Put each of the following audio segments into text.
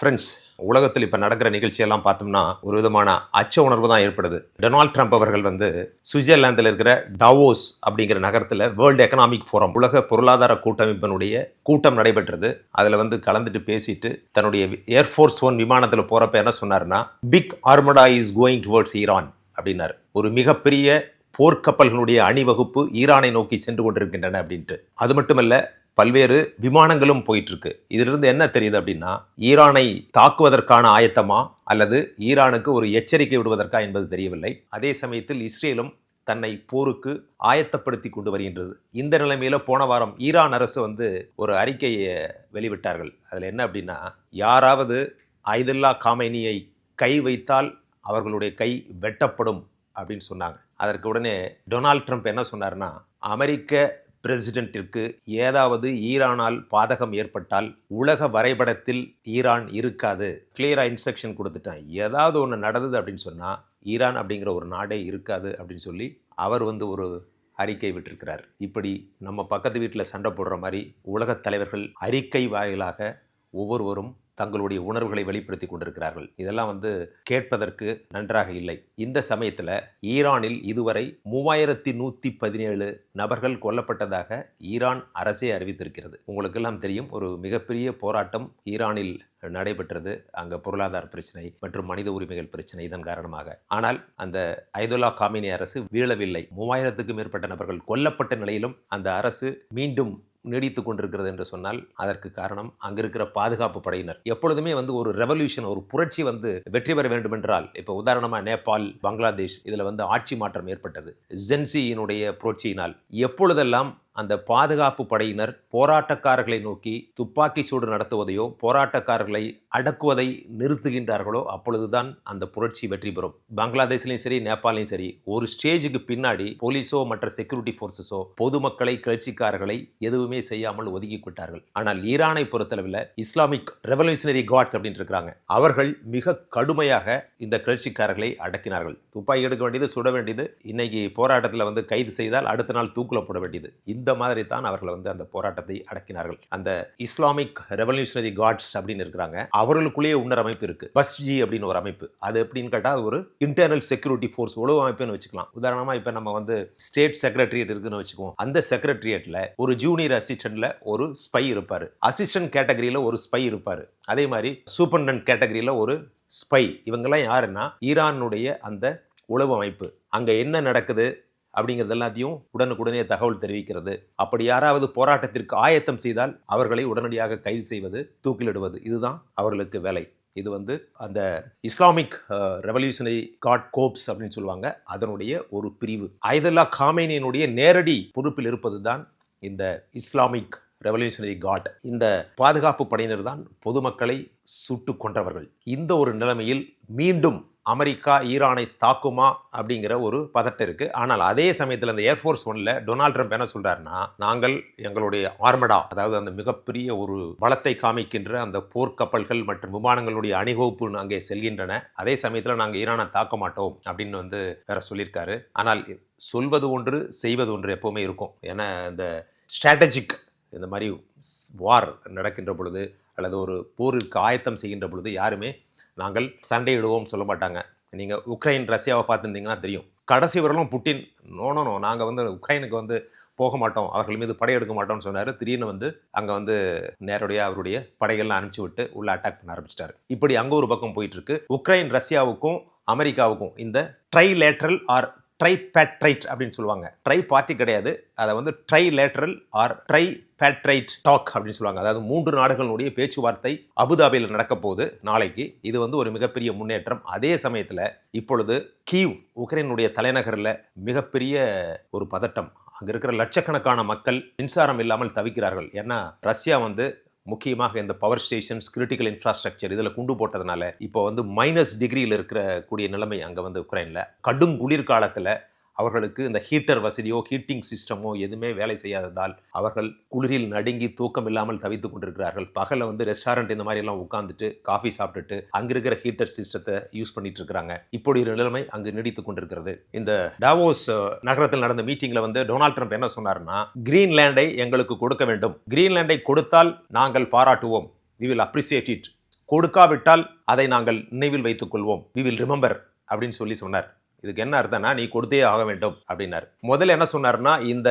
Friends உலகத்தில் இப்போ நடக்கிற நிகழ்ச்சியெல்லாம் பார்த்தோம்னா ஒரு விதமான அச்ச உணர்வு தான் ஏற்படுது. டொனால்ட் ட்ரம்ப் அவர்கள் வந்து சுவிட்சர்லாந்தில் இருக்கிற டாவோஸ் அப்படிங்கிற நகரத்தில் வேர்ல்டு எக்கனாமிக் ஃபோரம் உலக பொருளாதார கூட்டமைப்பினுடைய கூட்டம் நடைபெற்றது. அதில் வந்து கலந்துட்டு பேசிட்டு தன்னுடைய ஏர்ஃபோர்ஸ் ஒன் விமானத்தில் போகிறப்ப என்ன சொன்னார்னா big armada is going towards Iran அப்படின்னார். ஒரு மிகப்பெரிய போர்க்கப்பல்களுடைய அணிவகுப்பு ஈரானை நோக்கி சென்று கொண்டிருக்கின்றன அப்படின்ட்டு. அது மட்டுமல்ல பல்வேறு விமானங்களும் போயிட்டுருக்கு. இதிலிருந்து என்ன தெரியுது அப்படின்னா ஈரானை தாக்குவதற்கான ஆயத்தமா அல்லது ஈரானுக்கு ஒரு எச்சரிக்கை விடுவதற்கா என்பது தெரியவில்லை. அதே சமயத்தில் இஸ்ரேலும் தன்னை போருக்கு ஆயத்தப்படுத்தி கொண்டு வருகின்றது. இந்த நிலைமையில் போன வாரம் ஈரான் அரசு வந்து ஒரு அறிக்கையை வெளிவிட்டார்கள் அதில் என்ன அப்படின்னா யாராவது ஐதுல்லா காமினியை கை வைத்தால் அவர்களுடைய கை வெட்டப்படும் அப்படின்னு சொன்னாங்க. அதற்கு உடனே டொனால்ட் ட்ரம்ப் என்ன சொன்னார்னா அமெரிக்க பிரசிடென்ட்டிற்கு ஏதாவது ஈரானால் பாதகம் ஏற்பட்டால் உலக வரைபடத்தில் ஈரான் இருக்காது. கிளியராக இன்ஸ்ட்ரக்ஷன் கொடுத்துட்டேன். ஏதாவது ஒன்று நடந்தது அப்படின்னு சொன்னால் ஈரான் அப்படிங்கிற ஒரு நாடே இருக்காது அப்படின்னு சொல்லி அவர் வந்து ஒரு அறிக்கை விட்டிருக்கிறார். இப்படி நம்ம பக்கத்து வீட்டில் சண்டை போடுற மாதிரி உலகத் தலைவர்கள் அறிக்கை வாயிலாக ஒவ்வொருவரும் தங்களுடைய உணர்வுகளை வெளிப்படுத்தி கொண்டிருக்கிறார்கள். இதெல்லாம் வந்து கேட்பதற்கு நன்றாக இல்லை. இந்த சமயத்தில் ஈரானில் இதுவரை மூவாயிரத்தி நூற்றி பதினேழு நபர்கள் கொல்லப்பட்டதாக ஈரான் அரசே அறிவித்திருக்கிறது. உங்களுக்கெல்லாம் தெரியும் ஒரு மிகப்பெரிய போராட்டம் ஈரானில் நடைபெற்றது. அங்கே பொருளாதார பிரச்சனை மற்றும் மனித உரிமைகள் பிரச்சனை இதன் காரணமாக. ஆனால் அந்த ஐதுல்லா காமினி அரசு வீழவில்லை. மூவாயிரத்துக்கும் மேற்பட்ட நபர்கள் கொல்லப்பட்ட நிலையிலும் அந்த அரசு மீண்டும் நீடித்து கொண்டிருக்கிறது என்று சொன்னால் அதற்கு காரணம் அங்கே இருக்கிற பாதுகாப்பு படையினர். எப்பொழுதுமே வந்து ஒரு ரெவல்யூஷன் ஒரு புரட்சி வந்து வெற்றி பெற வேண்டும் என்றால் இப்போ உதாரணமாக நேபாள் பங்களாதேஷ் இதில் வந்து ஆட்சி மாற்றம் ஏற்பட்டது. ஜென்சியினுடைய புரட்சியினால் எப்பொழுதெல்லாம் அந்த பாதுகாப்பு படையினர் போராட்டக்காரர்களை நோக்கி துப்பாக்கி சூடு நடத்துவதையோ போராட்டக்காரர்களை அடக்குவதை நிறுத்துகின்றார்களோ அப்பொழுதுதான் அந்த புரட்சி வெற்றி பெறும். பங்களாதேஷ்லையும் சரி நேபாளையும் சரி ஒரு ஸ்டேஜுக்கு பின்னாடி போலீஸோ மற்ற செக்யூரிட்டி ஃபோர்ஸஸோ பொதுமக்களை கிளர்ச்சிக்காரர்களை எதுவுமே செய்யாமல் ஒதுக்கி விட்டார்கள் ஆனால் ஈரானை பொறுத்தளவில் இஸ்லாமிக் ரெவல்யூஷனரி காட்ஸ் அப்படின்னு இருக்கிறாங்க அவர்கள் மிக கடுமையாக இந்த கிளர்ச்சிக்காரர்களை அடக்கினார்கள். துப்பாக்கி எடுக்க வேண்டியது சுட வேண்டியது இன்னைக்கு போராட்டத்தில் வந்து கைது செய்தால் அடுத்த நாள் தூக்குல போட வேண்டியது. இந்த மாதிரி தான் அவர்கள் வந்து அந்த போராட்டத்தை அடக்கினார்கள். அந்த இஸ்லாமிக் ரெவல்யூஷனரி காட்ஸ் அப்படின்னு இருக்கிறாங்க. அவர்களுக்குள்ளேயே இன்னொரு அமைப்பு இருக்கு. பஸ்ஜி அப்படின்னு ஒரு அமைப்பு. அது எப்படின்னு கேட்டால் அது ஒரு இன்டர்னல் செக்யூரிட்டி ஃபோர்ஸ் உளவு அமைப்புன்னு வச்சுக்கலாம். உதாரணமா இப்போ நம்ம வந்து ஸ்டேட் செக்ரட்டரியேட் இருக்குன்னு வச்சுக்குவோம். அந்த செக்ரட்டரியேட்ல ஒரு ஜூனியர் அசிஸ்டன்ட்ல ஒரு ஸ்பை இருப்பார். அசிஸ்டன்ட் கேட்டகரியில் ஒரு ஸ்பை இருப்பார். அதே மாதிரி சூப்பர்டன்ட் கேட்டகரியில் ஒரு ஸ்பை இவங்கெல்லாம் யாருன்னா ஈரானுடைய அந்த உளவு அமைப்பு. அங்கே என்ன நடக்குது? அப்படிங்கிறது எல்லாத்தையும் உடனுக்குடனே தகவல் தெரிவிக்கிறது. அப்படி யாராவது போராட்டத்திற்கு ஆயத்தம் செய்தால் அவர்களை உடனடியாக கைது செய்வது தூக்கிலிடுவது இதுதான் அவர்களுக்கு வேலை. இது வந்து அந்த இஸ்லாமிக் ரெவல்யூஷனரி காட் கோப்ஸ் அப்படின்னு சொல்லுவாங்க. அதனுடைய ஒரு பிரிவு. ஐதல்லா காமேனியனுடைய நேரடி பொறுப்பில் இருப்பது தான் இந்த இஸ்லாமிக் ரெவல்யூஷனரி காட் இந்த பாதுகாப்பு படையினர் தான் பொதுமக்களை சுட்டு கொன்றவர்கள். இந்த ஒரு நிலைமையில் மீண்டும் அமெரிக்கா ஈரானை தாக்குமா அப்படிங்கிற ஒரு பதட்டம் இருக்குது ஆனால் அதே சமயத்தில் அந்த ஏர்ஃபோர்ஸ் ஒன்ல டொனால்ட் ட்ரம்ப் என்ன சொல்கிறாருன்னா நாங்கள் எங்களுடைய ஆர்மடா அதாவது அந்த மிகப்பெரிய ஒரு பலத்தை காமிக்கின்ற அந்த போர்க்கப்பல்கள் மற்றும் விமானங்களுடைய அணிவகுப்பு அங்கே செல்கின்றன. அதே சமயத்தில் நாங்கள் ஈரானை தாக்க மாட்டோம் அப்படின்னு வந்து வேற சொல்லியிருக்காரு. ஆனால் சொல்வது ஒன்று செய்வது ஒன்று எப்போவுமே இருக்கும். ஏன்னா இந்த ஸ்ட்ராட்டஜிக் இந்த மாதிரி வார் நடக்கின்ற பொழுது அல்லது ஒரு போருக்கு ஆயத்தம் செய்கின்ற பொழுது யாருமே நாங்கள் சண்டையிடுவோம் சொல்ல மாட்டாங்க. நீங்கள் உக்ரைன் ரஷ்யாவை பார்த்துருந்தீங்கன்னா தெரியும். கடைசி வரலும் புட்டின் நோனோ நோ நாங்கள் வந்து உக்ரைனுக்கு வந்து போக மாட்டோம். அவர்கள் மீது படையெடுக்க மாட்டோம்னு சொன்னார். திடீர்னு வந்து அங்கே வந்து நேரடியாக அவருடைய படைகள்லாம் அனுப்பிச்சு விட்டு உள்ள அட்டாக் பண்ண ஆரம்பிச்சிட்டாரு. இப்படி அங்கே ஒரு பக்கம் போயிட்டு இருக்கு. உக்ரைன் ரஷ்யாவுக்கும் அமெரிக்காவுக்கும் இந்த ட்ரைலேட்ரல் ஆர் ட்ரை பேட்ரைட் அப்படின்னு சொல்லுவாங்க. ட்ரை பார்ட்டி கிடையாது. அதை வந்து trilateral or tripartite talk அப்படின்னு சொல்லுவாங்க. அதாவது மூன்று நாடுகளுடைய பேச்சுவார்த்தை அபுதாபியில் நடக்க போகுது நாளைக்கு. இது வந்து ஒரு மிகப்பெரிய முன்னேற்றம். அதே சமயத்தில் இப்பொழுது கீவ் உக்ரைனுடைய தலைநகரில் மிகப்பெரிய ஒரு பதட்டம். அங்கே இருக்கிற லட்சக்கணக்கான மக்கள் மின்சாரம் இல்லாமல் தவிக்கிறார்கள். ஏன்னா ரஷ்யா வந்து முக்கியமாக இந்த பவர் ஸ்டேஷன்ஸ் கிரிட்டிக்கல் இன்ஃப்ராஸ்ட்ரக்சர் இதில் குண்டு போட்டதுனால இப்போ வந்து மைனஸ் டிகிரியில் இருக்கிற கூடிய நிலைமை அங்கே வந்து உக்ரைனில். கடும் குளிர்காலத்தில் அவர்களுக்கு இந்த ஹீட்டர் வசதியோ ஹீட்டிங் சிஸ்டமோ எதுவுமே வேலை செய்யாததால் அவர்கள் குளிரில் நடுங்கி தூக்கம் இல்லாமல் தவித்துக் கொண்டிருக்கிறார்கள். பகலில் வந்து ரெஸ்டாரண்ட் இந்த மாதிரி எல்லாம் உட்காந்துட்டு காஃபி சாப்பிட்டுட்டு அங்கே இருக்கிற ஹீட்டர் சிஸ்டத்தை யூஸ் பண்ணிட்டு இருக்கிறாங்க. இப்படி ஒரு நிலைமை அங்கு நீடித்துக் கொண்டிருக்கிறது. இந்த டாவோஸ் நகரத்தில் நடந்த மீட்டிங்ல வந்து டொனால்ட் ட்ரம்ப் என்ன சொன்னார்னா கிரீன்லேண்டை எங்களுக்கு கொடுக்க வேண்டும். கிரீன்லேண்டை கொடுத்தால் நாங்கள் பாராட்டுவோம். வி வில் அப்ரிசியேட் இட் கொடுக்காவிட்டால் அதை நாங்கள் நினைவில் வைத்துக் கொள்வோம். வி வில் ரிமெம்பர் அப்படின்னு சொல்லி சொன்னார். இதுக்கு என்ன அர்த்தம்னா நீ கொடுத்தே ஆக வேண்டும் அப்படின்னார். முதல்ல என்ன சொன்னார்னா இந்த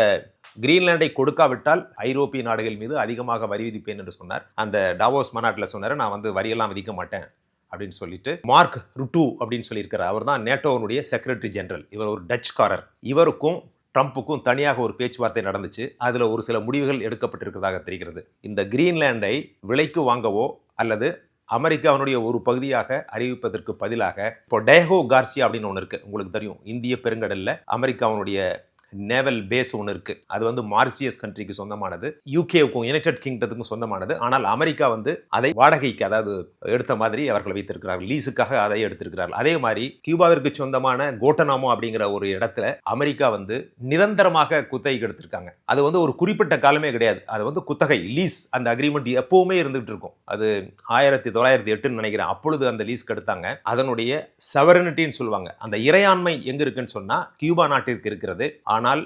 கிரீன்லாண்டை கொடுக்காவிட்டால் ஐரோப்பிய நாடுகள் மீது அதிகமாக வரி விதிப்பேன் என்று சொன்னார். அந்த டாவோஸ் மாநாட்டில் சொன்னார் நான் வந்து வரியெல்லாம் விதிக்க மாட்டேன் அப்படின்னு சொல்லிட்டு மார்க் ருட்டு அப்படின்னு சொல்லியிருக்கிறார். அவர் தான் நேட்டோவனுடைய செக்ரட்டரி ஜெனரல். இவர் ஒரு டச்காரர் இவருக்கும் ட்ரம்ப்புக்கும் தனியாக ஒரு பேச்சுவார்த்தை நடந்துச்சு. அதில் ஒரு சில முடிவுகள் எடுக்கப்பட்டிருக்கிறதாக தெரிகிறது. இந்த கிரீன்லாண்டை விலைக்கு வாங்கவோ அல்லது அமெரிக்காவினுடைய ஒரு பகுதியாக அறிவிப்பதற்கு பதிலாக இப்போ டேகோ கார்சியா அப்படின்னு ஒன்று இருக்கு. உங்களுக்கு தெரியும். இந்திய பெருங்கடலில் அமெரிக்காவினுடைய நேவல் பேஸ் ஒன்று இருக்குது அது வந்து மார்சியஸ் கண்ட்ரிக்கு சொந்தமானது. யூகேவுக்கும் யுனைடெட் கிங்டத்துக்கும் சொந்தமானது. ஆனால் அமெரிக்கா வந்து அதை வாடகைக்கு அதாவது எடுத்த மாதிரி அவர்கள் வைத்திருக்கிறார்கள். லீஸுக்காக அதை எடுத்திருக்கிறார்கள். அதே மாதிரி கியூபாவிற்கு சொந்தமான கோட்டனாமோ அப்படிங்கிற ஒரு இடத்துல அமெரிக்கா வந்து நிரந்தரமாக குத்தகைக்கு எடுத்திருக்காங்க. அது வந்து ஒரு குறிப்பிட்ட காலமே கிடையாது. அது வந்து குத்தகை லீஸ் அந்த அக்ரிமெண்ட் எப்பவுமே இருந்துகிட்டு இருக்கும். அது ஆயிரத்தி தொள்ளாயிரத்தி எட்டுன்னு நினைக்கிறேன். அப்பொழுது அந்த லீஸ்க்கு எடுத்தாங்க. அதனுடைய செவரனிட்டின்னு சொல்லுவாங்க. அந்த இறையாண்மை எங்க இருக்குன்னு சொன்னா கியூபா நாட்டிற்கு இருக்கிறது. ஆனால்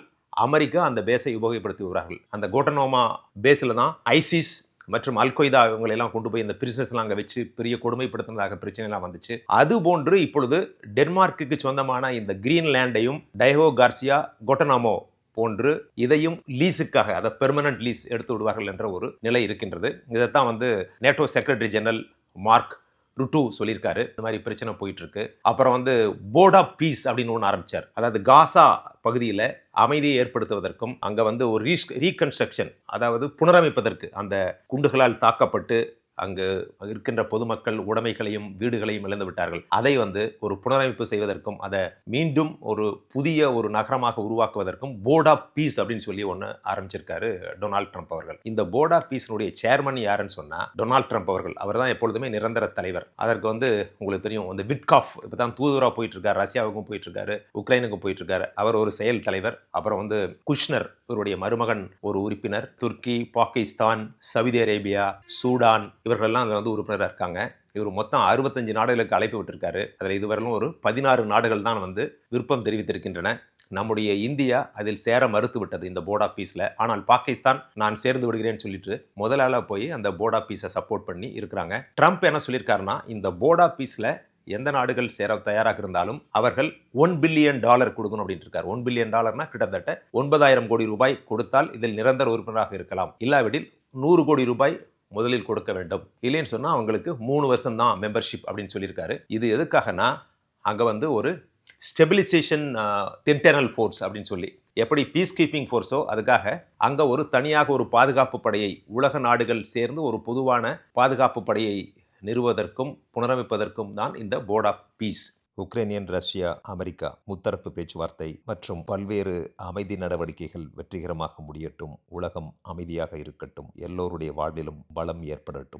அமெரிக்கா அந்த பேஸை உபயோகப்படுத்தி வருகிறார்கள். அந்த கோட்டனோமா பேஸில் தான் ஐசிஸ் மற்றும் அல்கொய்தா இவங்களெல்லாம் கொண்டு போய் இந்த பிரிசனஸ்லாம் அங்கே வச்சு பெரிய கொடுமைப்படுத்தினதாக பிரச்சனைலாம் வந்துச்சு. அது போன்று இப்பொழுது டென்மார்க்கு சொந்தமான இந்த கிரீன்லேண்டையும் டைஹோ கார்சியா கோட்டனாமோ போன்று இதையும் லீஸுக்காக அதை பெர்மனன்ட் லீஸ் எடுத்து விடுவார்கள் என்ற ஒரு நிலை இருக்கின்றது. இதைத்தான் வந்து NATO secretary general Mark Rutte சொல்லியிருக்காரு. இந்த மாதிரி பிரச்சனை போயிட்டு இருக்கு அப்புறம் வந்து போர்ட் ஆஃப் பீஸ் அப்படின்னு ஒன்று ஆரம்பிச்சார். அதாவது காசா பகுதியில் அமைதியை ஏற்படுத்துவதற்கும் அங்கே வந்து ஒரு ரீ ரீகன்ஸ்ட்ரக்ஷன் அதாவது புனரமைப்பதற்கு அந்த குண்டுகளால் தாக்கப்பட்டு அங்கு இருக்கின்ற பொதுமக்கள் உடைமைகளையும் வீடுகளையும் இழந்துவிட்டார்கள் அதை வந்து ஒரு புனரமைப்பு செய்வதற்கும் அதை மீண்டும் ஒரு புதிய ஒரு நகரமாக உருவாக்குவதற்கும் போர்ட் ஆஃப் பீஸ் அப்படின்னு சொல்லி ஒன்று ஆரம்பிச்சிருக்காரு டொனால்ட் ட்ரம்ப் அவர்கள். இந்த போர்ட் ஆஃப் பீஸ்னுடைய சேர்மன் யாருன்னு சொன்னால் டொனால்ட் ட்ரம்ப் அவர்கள். அவர் தான் எப்பொழுதுமே நிரந்தர தலைவர். அதற்கு வந்து உங்களுக்கு தெரியும் இந்த விட்காஃப் இப்போ தான் தூதுவராக போயிட்டு இருக்காரு ரஷ்யாவுக்கும் போயிட்டு இருக்காரு உக்ரைனுக்கும் போயிட்டு இருக்காரு அவர் ஒரு செயல் தலைவர். அப்புறம் வந்து குஷ்னர் இவருடைய மருமகன் ஒரு உறுப்பினர். Turkey Pakistan Saudi Arabia Sudan இவர்களெல்லாம் அதில் வந்து உறுப்பினராக இருக்காங்க. இவர் மொத்தம் அறுபத்தஞ்சு நாடுகளுக்கு அழைப்பு விட்டிருக்காரு. அதில் இதுவரையிலும் ஒரு பதினாறு நாடுகள் தான் வந்து விருப்பம் தெரிவித்திருக்கின்றன. நம்முடைய இந்தியா அதில் சேர மறுத்து விட்டது இந்த போர்ட் ஆஃப் பீஸில் ஆனால் பாகிஸ்தான் நான் சேர்ந்து விடுகிறேன்னு சொல்லிட்டு முதலாள போய் அந்த போர்ட் ஆஃப் பீஸை சப்போர்ட் பண்ணி இருக்கிறாங்க. ட்ரம்ப் என்ன சொல்லியிருக்காருன்னா இந்த போர்ட் ஆஃப் பீஸில் எந்த நாடுகள் சேர தயாராக இருந்தாலும் அவர்கள் ஒன் பில்லியன் டாலர் கொடுக்கணும் அப்படின்ட்டு இருக்காரு. ஒன் பில்லியன் டாலர்னா கிட்டத்தட்ட ஒன்பதாயிரம் கோடி ரூபாய் கொடுத்தால் இதில் நிரந்தர உறுப்பினராக இருக்கலாம். இல்லாவிடில் நூறு கோடி ரூபாய் முதலில் கொடுக்க வேண்டும். இல்லைன்னு சொன்னால் அவங்களுக்கு மூணு வருஷம் தான் மெம்பர்ஷிப் அப்படின்னு சொல்லியிருக்காரு. இது எதுக்காகனா அங்கே வந்து ஒரு ஸ்டெபிலைசேஷன் இன்டர்னல் ஃபோர்ஸ் அப்படின்னு சொல்லி. எப்படி பீஸ் கீப்பிங் ஃபோர்ஸோ அதுக்காக அங்கே ஒரு தனியாக ஒரு பாதுகாப்பு படையை உலக நாடுகள் சேர்ந்து ஒரு பொதுவான பாதுகாப்பு படையை நிறுவதற்கும் புனரமைப்பதற்கும் தான் இந்த board of peace Ukrainian Russia America முத்தரப்பு பேச்சுவார்த்தை மற்றும் பல்வேறு அமைதி நடவடிக்கைகள் வெற்றிகரமாக முடியட்டும் உலகம் அமைதியாக இருக்கட்டும் எல்லோருடைய வாழ்விலும் பலம் ஏற்படட்டும்.